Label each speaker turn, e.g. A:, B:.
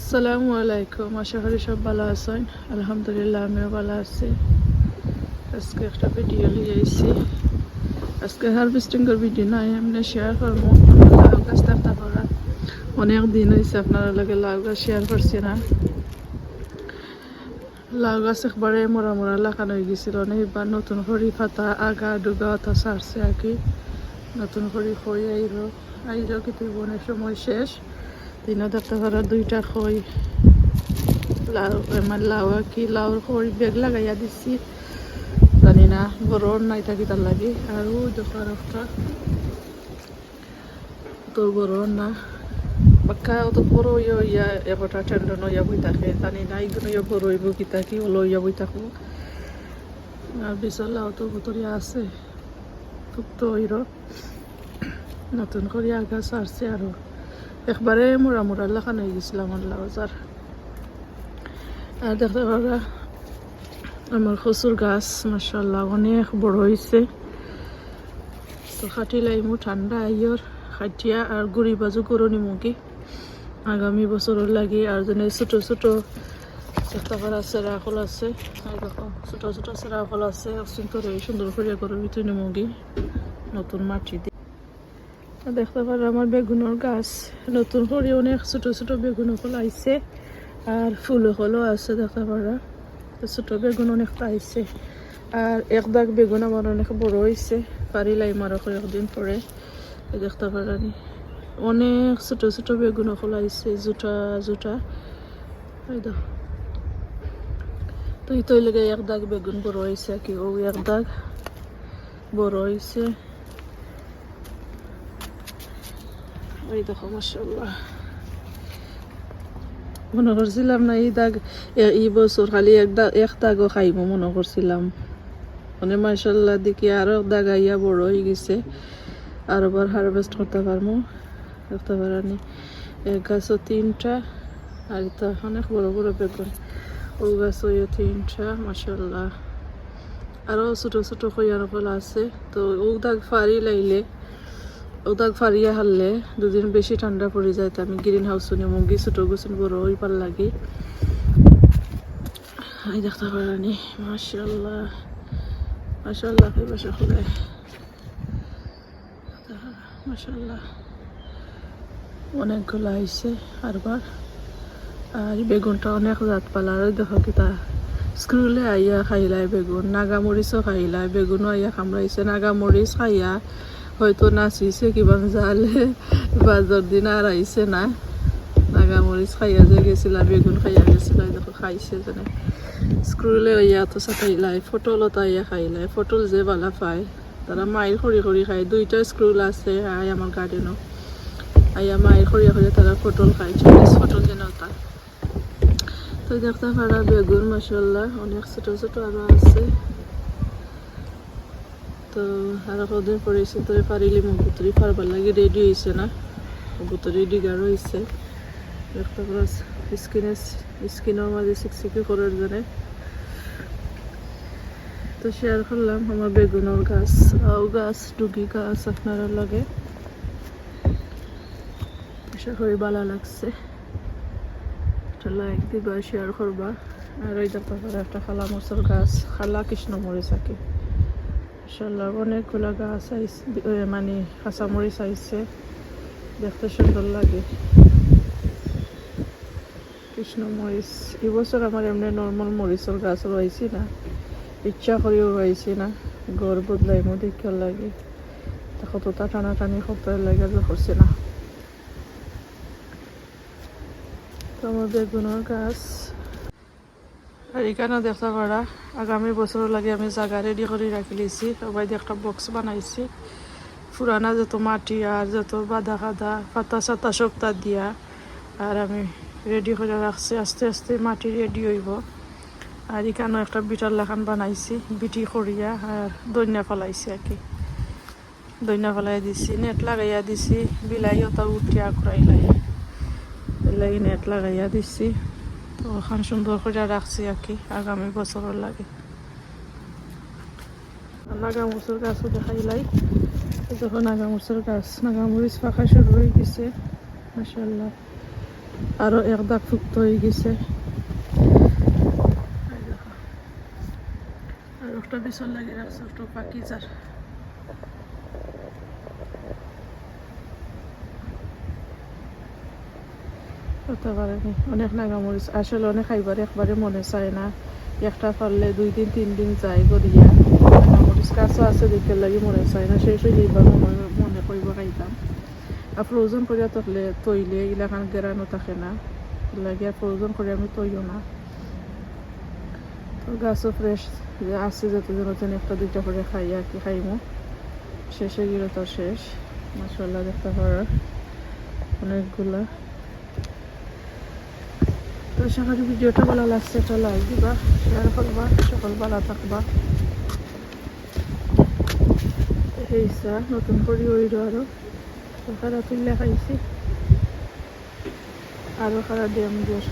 A: আসসালামু আলাইকুম, আশা করি সব ভালো আছেন। আলহামদুলিল্লাহ, আমিও ভালো আছি। আজকে একটা ভিডিও নিয়ে এসেছি আজকে হারভেস্টিংয়ের ভিডিও নাই এমনি শেয়ার করব। লাউ গাছ দেখতে করা অনেক দিন হয়েছে আপনারা লগে লাউ গাছ শেয়ার করছি না। লাউ গাছ একবারে মরা মরা লাগানো হয়ে গেছিল এবার নতুন খড়ি পাতা আগা ডুগা অথা সারছে আর কি। নতুন খড়ি খড়ি আইর আইর কিন্তু বনের সময় শেষ। তিনও দেখতে পারা দুইটা খই, লাউ আমার লাউ কি, লাউর খড়ি বেগ লাগাইয়া দিচ্ছি জানি না গরম নাই থাকি তার লাগে? আর একটা তোর গরম না বাক্কা অত বড় ইয়ে ইয়া এবারটা টেন্ডন ইয়া বই থাকে, জানি না এইগুলো ইয়ে বড় হইব কি থাকি ওলো ইয়া বই থাকব। আর বিশাল লাউ তো ভুতরিয়া আছে খুব তো ওইর নতুন করে আগা সারছে আরও। মোড়া লাগানো হয়ে গেছিলাম আমার লাউজার আর দেখতে পারা আমার খসুর গাছ মাসাল্লাহ অনেক বড় হয়েছে তো খাটি লাইমু ঠান্ডা আইয়র খাটিয়া আর গুড়ি বাজু গরনি মুগি আগামী বছরের লাগে আর যেন ছোট ছোট দেখতে পারা সেরা ফল আছে আর দেখো ছোট ছোট সেরা ফল আছে সুন্দর সুন্দর করে গরুর ভিতরে মুগি নতুন মাটি দিয়ে দেখতে পারো আমার বেগুনের গাছ। নতুন করে অনেক ছোট ছোট বেগুন ফল আইছে আর ফুল ফলও আছে দেখতে পারা। ছোট বেগুন অনেকটা আইছে আর এক দাগ বেগুন আমার অনেক বড় হয়েছে পারিলাই মারো একদিন পরে দেখতে পারানি অনেক ছোট ছোট বেগুন ফল আইছে জুটা জুটা দেখো। তো লেগে এক দাগ বেগুন বড় হয়েছে কি ও এক দাগ বড় হয়েছে ওই দেখো মাসাল্লাহ মনে করছিলাম না এই দাগ এই বছর খালি এক দাগ এক দাগও খাইব মনে করছিলাম। মানে মাসাল্লাহ দেখি আরও এক দাগ আইয়া বড় হয়ে গেছে। আর আবার হারভেস্ট করতে পারব করতে পারানি। এক গাছও তিনটা, আর এটা অনেক বড় বড় বেগুন। ও গাছও তিনটা মাসাল্লাহ আরও ছোট ছোট কইয়ার ফল আছে, তো ও দাগ ফারি লাইলে ওদাক ফারিয়া হারলে দুদিন বেশি ঠান্ডা পড়ে যায় আমি গ্রিন হাউস শুনি মুগি ছোটো গুছুন বড় ওই পার লাগে। এই দেখতে পারানি মাশাল্লাহ মাশাল্লাহ এই বাসা খুলে মাশাল্লাহ অনেকগুলো আইছে আরবার। আর বেগুনটা অনেক জাত পালা, আর দেখো কি তা স্ক্রুলে আইয়া খাইলাই বেগুন, নাগামরিচও খাইলাই, বেগুনও আইয়া কামড়াইছে, নাগামরিচ খাইয়া হয়তো নাচিছে কিবা জালে বাজার দিন আর আইছে না। নাগামরিচ খাইয়া যে গেছিলা বেগুন খাইয়া গেছিলা খাইছে যেনে। স্ক্রুলে ইয়া তো চাটাইলাই ফটলত আইয়া খাইলাই ফটল যে বালা পায় তারা মায়ের খড়ি খড়ি খায়। দুইটা স্ক্রুল আছে, আই আমার গার্ডেনও আইয়া মায়ের খড়িয়া খড়িয়া তারা ফটল খায় চাইনিজ ফটল যেন তা তো দেখতে পারা বেগুন মাসাল্লাহ অনেক ছোট ছোট আরও আছে। তো আর কদিন পরে তোরে পারিলি মোক বুতরি পারবার লাগে রেডি হয়েছে না? বুতরি ডিগার হয়েছে দেখতে পারা স্কিনে স্কিনের মাঝে সিকসিকি করার জন্য। তো শেয়ার করলাম আমার বেগুনের গাছ। আও গাছ, ডুগি গাছ আপনারা লাগে। আশা করি ভালো লাগছে। একটা লাইক দিবা শেয়ার করবা। আর ওই দেখতে একটা খালা মরচর গাছ, খালা কৃষ্ণ মরিচ আঁকি মাসাল্লাহ অনেকগুলো গাছ এ, মানে কাঁচামরিচ আইছে। দেখতে সুন্দর লাগে। কৃষ্ণ মরিচ এবছর আমার এমনি নর্মাল মরিচের গাছ রয়েছি না। ইচ্ছা করেও রয়েছি না। ঘর বদলাই মো দেখিও লাগে কতটা টানা টানি সপ্তাহ লাগে যে করছে না। তো আমার বেগুনের গাছ। আর এখানে দেখতে পারা আগামী বছর লাগে আমি জায়গা রেডি করে রাখি লিছি। সবাই একটা বক্স বানাইছি। পুরানা যত মাটি আর যত বাদা খাদা পাতা সাতা সব তার দিয়া। আর আমি রেডি করে রাখছি আস্তে আস্তে মাটি রেডি হইব। আর এখানে একটা বিটার লেখান বানাইছি। বিটি করিয়া আর দৈন্যা ফেলাইছি আর কি। দৈন্যা ফেলাই দিছি, নেট লাগাইয়া দিছি। বিলাইও তার উঠিয়া এলাই নেট লাগাইয়া দিছি। তো সুন্দর করে রাখছি আর কি আগামী বছরের লাগে। নাগামরিচের গাছও দেখাইলাই দেখো নাগামরিচের গাছ। নাগামরিচ পাখা শুরু হয়ে গেছে মাসাল্লাহ আরও এক দাগ ফুক্ত হয়ে গেছে। আর একটা বিছর লাগিয়ে রাখছে একটা পাখি যার। হতে পারেনি। অনেক নাগামরিচ। আসলে অনেক খাইবার, একবারে মনে চায় না। একটা পারলে দুই দিন, তিন দিন যায় গড়িয়া। নাগামরিচ কাঁচা আছে দেখে লাগে মনে চায় না। সেই সেই এইবার মনে করব খাইতাম। আর ফ্রোজন করিয়া থাকলে তৈলে এলাকান গেরানো থাকে না। লাগে ফ্রোজন করে আমি তৈও না। তো গাছও ফ্রেশ আছে যাতে যেন একটা, দুইটা করে খাই আর কি খাইমো। শেষে গেলে তো শেষ। মাসাল্লাহ দেখতে পারার অনেকগুলা। তো করি ভিডিওটা ভালো লাগছে তো লাইক দিবা। শেয়ার করবা, সকল ভালো থাকবা। এইসা নতুন করে ওইর আরও। খারা তুললে খাইছি আরও খারা দিয়ে দিয়ে